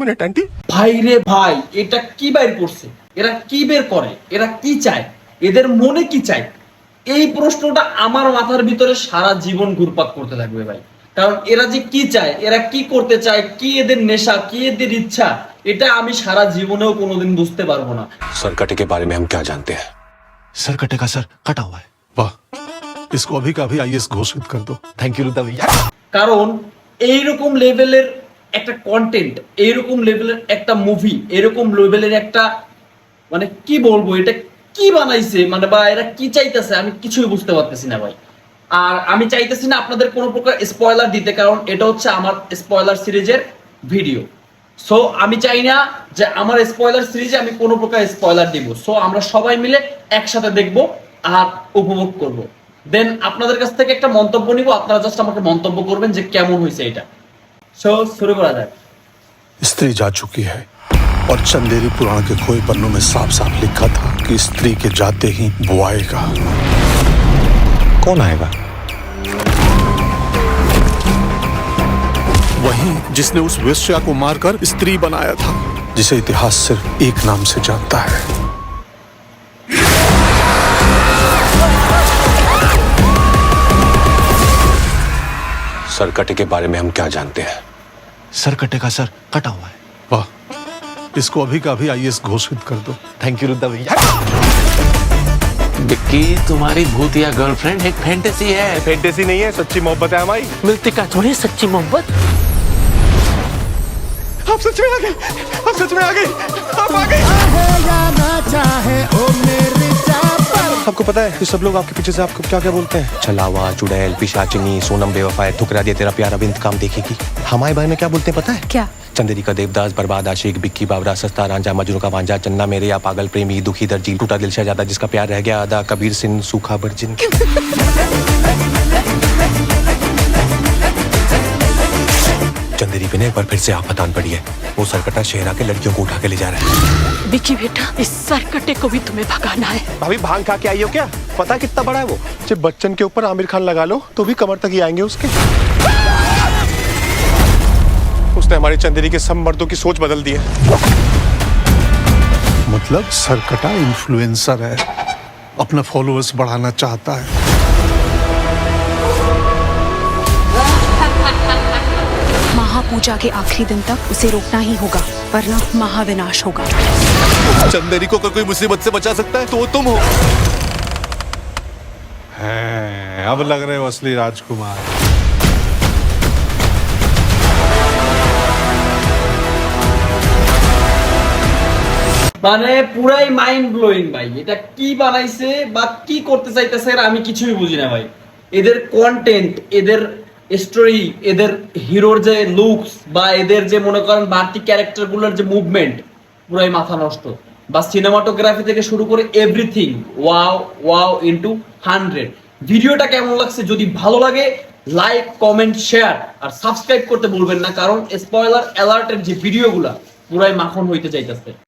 Minute aunty ভাই রে ভাই এটা কি বাইর করছে এরা কি বের করে এরা কি চায় এদের মনে কি চায় এই প্রশ্নটা আমার মাথার ভিতরে সারা জীবন ঘুরপাক করতে থাকবে ভাই কারণ এরা যে কি চায় এরা কি করতে চায় কি এদের নেশা কি এদের ইচ্ছা এটা আমি সারা জীবনেও কোনোদিন বুঝতে পারবো না सरकटे के बारे में हम क्या जानते हैं सर कटेगा सर कटा हुआ है वाह इसको अभी का अभी आईएएस घोषित कर दो थैंक यू रुदा भैया কারণ এইরকম লেভেলের একটা কন্টেন্ট এইরকম লেভেলের একটা মুভি এরকম লেভেলের একটা মানে কি বলব, এটা কি বানাইছে মানে বা এরা কি চাইতেছে, আমি কিছুই বুঝতে পারতেছি না ভাই। আর আমি চাইতেছি না আপনাদের কোনো প্রকার স্পয়লার দিতে, কারণ এটা হচ্ছে আমার স্পয়লার সিরিজের ভিডিও সো আমি চাই না যে আমার স্পয়লার সিরিজে আমি কোনো প্রকার স্পয়লার দিব। সো আমরা সবাই মিলে একসাথে দেখব আর উপভোগ করব। দেন আপনাদের কাছ থেকে একটা মন্তব্য নিব, আপনারা জাস্ট আমাকে মন্তব্য করবেন যে কেমন হয়েছে এটা। शो शुरू करा जाए। स्त्री जा चुकी है और चंदेरी पुराण के खोए पन्नों में साफ़ साफ़ लिखा था कि स्त्री के जाते ही वो आएगा। कौन आएगा? वही जिसने उस वेश्या को मारकर स्त्री बनाया था। जिसे इतिहास सिर्फ़ एक नाम से जानता है। सरकटे के बारे में हम क्या जानते हैं? सर कटेगा सर कटा हुआ है। वाह इसको अभी का अभी आईएएस घोषित कर दो। थैंक यू रुदा भैया। विक्की तुम्हारी भूतिया गर्लफ्रेंड एक फैंटेसी है। फैंटेसी नहीं है सच्ची मोहब्बत है हमारी। मिलती का थोड़ी सच्ची मोहब्बत। आप सच में आ गए आप सच में आ गए आप आ गए। आपको पता है कि सब लोग आपके पीछे से आपको क्या क्या बोलते हैं? छलावा चुड़ैल पिशाचिनी सोनम बेवफा है ठुकरा दिया तेरा प्यार अब इंतकाम देखेगी। हमारे बारे में क्या बोलते हैं पता है? क्या? चंदेरी का देवदास बर्बाद आशिक बिक्की बाबरा सस्ता रांझा मजनू का वांझा चन्ना मेरे या पागल प्रेमी दुखी दर्जी टूटा दिल शहजादा जिसका प्यार रह गया आधा कबीर सिंह सूखा बर्जिन चंदेरी पे ने एक बार फिर से आफतान पड़ी है। वो सरकटा शहरा के लड़कियों को उठा के ले जा रहा है। विकी बेटा इस सरकटे को भी तुम्हें भगाना है। भाभी भाँग खा के आई हो क्या? पता कितना बड़ा है वो? जब बच्चन के ऊपर आमिर खान लगा लो तो भी कमर तक ही आएँगे उसके। उसने हमारी चंदेरी के सब मर्दों की सोच बदल दी है। मतलब सरकटा इन्फ्लुएंसर है। अपना फॉलोअर्स बढ़ाना चाहता है। महापूजा के आखिरी दिन तक उसे रोकना ही होगा वरना महाविनाश होगा चंदेरी को अगर कोई मुसीबत से बचा सकता है तो वो तुम हो हैं, अब लग रहे हो असली राजकुमार মানে পুরাই মাইন্ড ব্লোয়িং ভাই এটা কি বানাইছে বা কি করতে চাইতেছে এরা আমি কিছুই বুঝি না ভাই এদের কন্টেন্ট এদের স্টোরি এদের হিরোর যে লুকস বা এদের যে মনে করেন বাড়তি ক্যারেক্টারগুলোর যে মুভমেন্ট পুরাই মাথা নষ্ট। বা সিনেমাটোগ্রাফি থেকে শুরু করে everything wow wow into hundred ভিডিওটা কেমন লাগছে যদি ভালো লাগে লাইক কমেন্ট শেয়ার আর সাবস্ক্রাইব করতে ভুলবেন না, কারণ স্পয়লার অ্যালার্টের যে ভিডিওগুলা পুরাই মাখন হইতে চাইতেছে